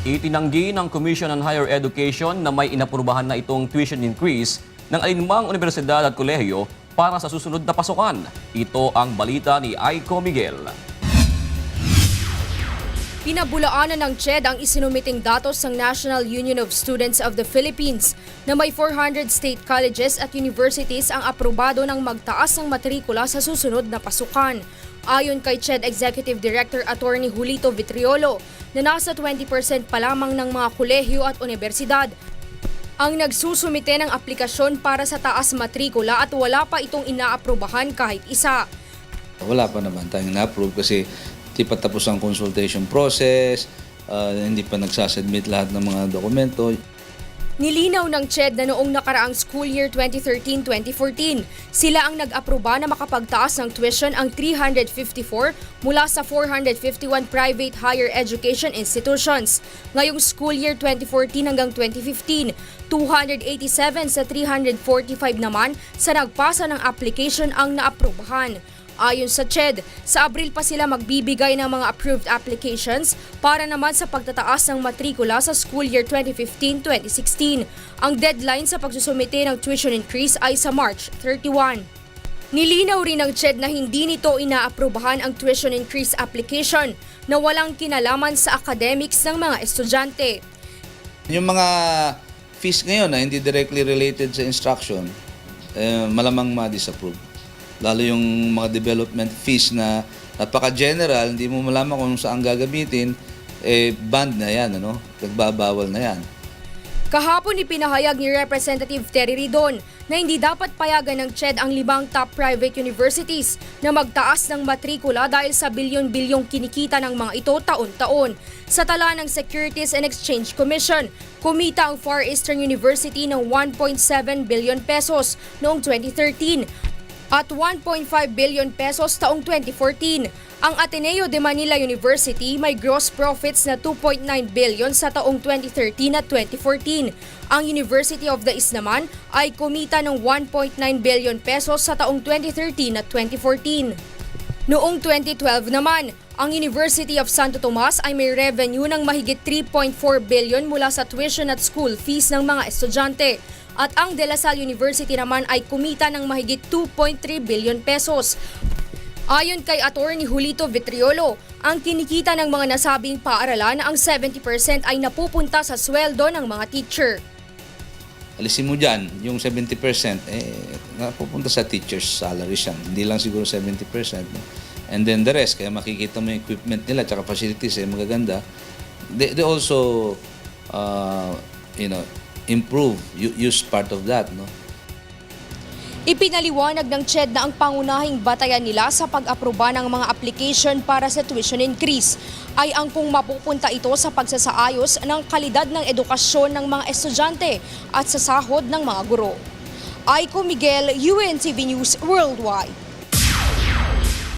Itinanggi ng Commission on Higher Education na may inaprubahan na itong tuition increase ng alinmang universidad at kolehiyo para sa susunod na pasukan. Ito ang balita ni Aiko Miguel. Pinabulaanan ng CHED ang isinumiting datos ng National Union of Students of the Philippines na may 400 state colleges at universities ang aprobado ng magtaas ng matrikula sa susunod na pasukan. Ayon kay CHED Executive Director Attorney Julito Vitriolo na nasa 20% pa lamang ng mga kolehiyo at universidad ang nagsusumite ng aplikasyon para sa taas matrikula at wala pa itong inaaprobahan kahit isa. Wala pa naman tayong na-approve kasi di pa tapos ang consultation process, ah, hindi pa nagsasubmit lahat ng mga dokumento. Nilinaw ng CHED na noong nakaraang school year 2013-2014, sila ang nag-aproba na makapagtaas ng tuition ang 354 mula sa 451 private higher education institutions. Ngayong school year 2014 hanggang 2015, 287 sa 345 naman sa nagpasa ng application ang naaprobahan. Ayon sa CHED, sa Abril pa sila magbibigay ng mga approved applications para naman sa pagtataas ng matrikula sa school year 2015-2016. Ang deadline sa pagsusumite ng tuition increase ay sa March 31. Nilinaw rin ng CHED na hindi nito inaaprobahan ang tuition increase application na walang kinalaman sa academics ng mga estudyante. Yung mga fees ngayon na hindi directly related sa instruction, eh, malamang ma-disapprove. Lalo yung mga development fees na napaka-general, hindi mo malaman kung saan gagamitin, eh, banned na yan, ano? Nagbabawal na yan. Kahapon ipinahayag ni Representative Terry Ridon na hindi dapat payagan ng CHED ang limang top private universities na magtaas ng matrikula dahil sa bilyon-bilyong kinikita ng mga ito taon-taon. Sa tala ng Securities and Exchange Commission, kumita ang Far Eastern University ng 1.7 billion pesos noong 2013 at 1.5 billion pesos taong 2014. Ang Ateneo de Manila University may gross profits na 2.9 billion sa taong 2013 at 2014. Ang University of the East naman ay kumita ng 1.9 billion pesos sa taong 2013 at 2014. Noong 2012 naman, ang University of Santo Tomas ay may revenue ng mahigit 3.4 billion mula sa tuition at school fees ng mga estudyante. At ang De La Salle University naman ay kumita ng mahigit 2.3 billion pesos. Ayon kay Attorney Julito Vitriolo, ang kinikita ng mga nasabing paaralan ang 70% ay napupunta sa sweldo ng mga teacher. alisin mo dyan, yung 70%, eh, napupunta sa teacher's salaries yan. Hindi lang siguro 70%. No? And then the rest, kaya makikita mo yung equipment nila, tsaka facilities, eh, magaganda. They, they also, uh, you know, improve, use part of that, no? Ipinaliwanag ng CHED na ang pangunahing batayan nila sa pag-aproba ng mga application para sa tuition increase ay ang kung mapupunta ito sa pagsasaayos ng kalidad ng edukasyon ng mga estudyante at sa sahod ng mga guro. Aiko Miguel, UNTV News Worldwide.